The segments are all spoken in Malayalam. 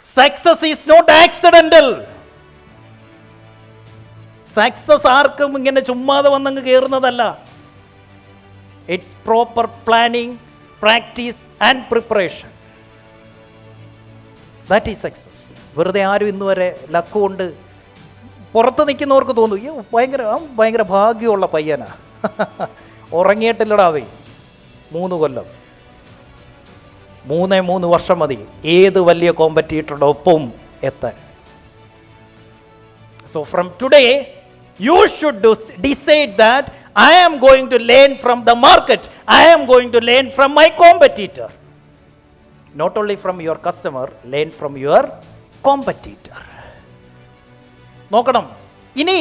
Success is not accidental success ആർക്കും ഇങ്ങനെ ചുമ്മാതെ വന്നങ്ങ് കയറുന്നതല്ല it's proper planning practice and preparation that is success വെറുതെ ആരും ഇന്ന് വരെ ലക്ക് കൊണ്ട് പുറത്ത് നിൽക്കുന്നവർക്ക് തോന്നും ഈ ഭയങ്കര ഭയങ്കര ഭാഗ്യമുള്ള പയ്യനാ. ഉറങ്ങിയിട്ടില്ലടാവേ മൂന്ന് കൊല്ലം. മൂന്ന് മൂന്ന് വർഷം മതി. ഏത് വലിയ കോമ്പറ്റീറ്ററുടെ ഒപ്പം എത്താൻ. So from today you should do decide that I am going to learn from the market I am going to learn from my competitor not only from your customer learn from your competitor നോക്കണം. ഇനി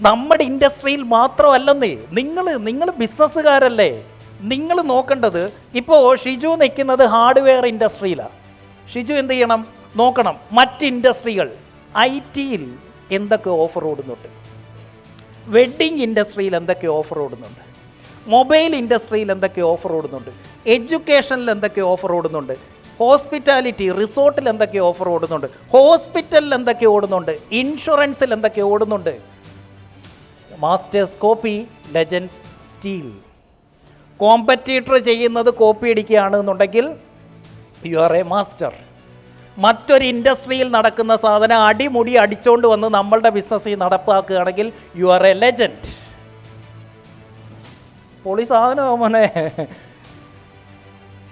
നമ്മുടെ ഇൻഡസ്ട്രിയിൽ മാത്രമല്ലെന്നേ നിങ്ങൾ നിങ്ങൾ ബിസിനസ്സുകാരല്ലേ നിങ്ങൾ നോക്കേണ്ടത് ഇപ്പോൾ ഷിജു നിൽക്കുന്നത് ഹാർഡ്വെയർ ഇൻഡസ്ട്രിയിലാണ്. ഷിജു എന്ത് ചെയ്യണം? നോക്കണം. മറ്റ് ഇൻഡസ്ട്രികൾ ഐ ടിയിൽ എന്തൊക്കെ ഓഫർ ഓടുന്നുണ്ട്? വെഡ്ഡിങ് ഇൻഡസ്ട്രിയിൽ എന്തൊക്കെ ഓഫർ ഓടുന്നുണ്ട്? മൊബൈൽ ഇൻഡസ്ട്രിയിൽ എന്തൊക്കെ ഓഫർ ഓടുന്നുണ്ട്? എഡ്യൂക്കേഷനിൽ എന്തൊക്കെ ഓഫർ ഓടുന്നുണ്ട്? ഹോസ്പിറ്റാലിറ്റി റിസോർട്ടിൽ എന്തൊക്കെ ഓഫർ ഓടുന്നുണ്ട്? ഹോസ്പിറ്റലിൽ എന്തൊക്കെ ഓടുന്നുണ്ട്? ഇൻഷുറൻസിൽ എന്തൊക്കെ ഓടുന്നുണ്ട്? Masters copy legends steal. Competitor ചെയ്യുന്നത് കോപ്പി അടിക്കുകയാണ് എന്നുണ്ടെങ്കിൽ യു ആർ എ മാസ്റ്റർ മറ്റൊരു ഇൻഡസ്ട്രിയിൽ നടക്കുന്ന സാധനം അടിമുടി അടിച്ചുകൊണ്ട് വന്ന് നമ്മളുടെ ബിസിനസ്സിൽ നടപ്പാക്കുകയാണെങ്കിൽ യു ആർ എ ലെജൻഡ് പൊളി സാധനമോ മോനെ.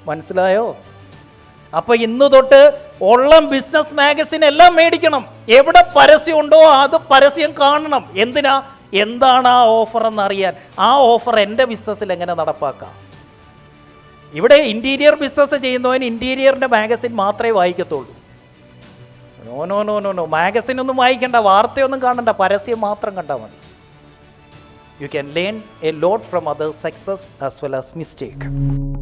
മനസ്സിലായോ? അപ്പൊ ഇന്ന് തൊട്ട് ഉള്ളം ബിസിനസ് മാഗസിൻ എല്ലാം മേടിക്കണം. എവിടെ പരസ്യം ഉണ്ടോ അത് പരസ്യം കാണണം. എന്തിനാ? എന്താണ് ആ ഓഫർ എന്നറിയാൻ? ആ ഓഫർ എന്റെ ബിസിനസ്സിൽ എങ്ങനെ നടപ്പാക്കാം? ഇവിടെ ഇന്റീരിയർ ബിസിനസ് ചെയ്യുന്നവന് ഇന്റീരിയറിന്റെ മാഗസിൻ മാത്രമേ വായിക്കത്തുള്ളൂ. No no no no no magazine ഒന്നും വായിക്കണ്ട വാർത്തയൊന്നും കാണണ്ട പരസ്യം മാത്രം കണ്ടാൽ മതി. You can learn a lot from other success as well as mistake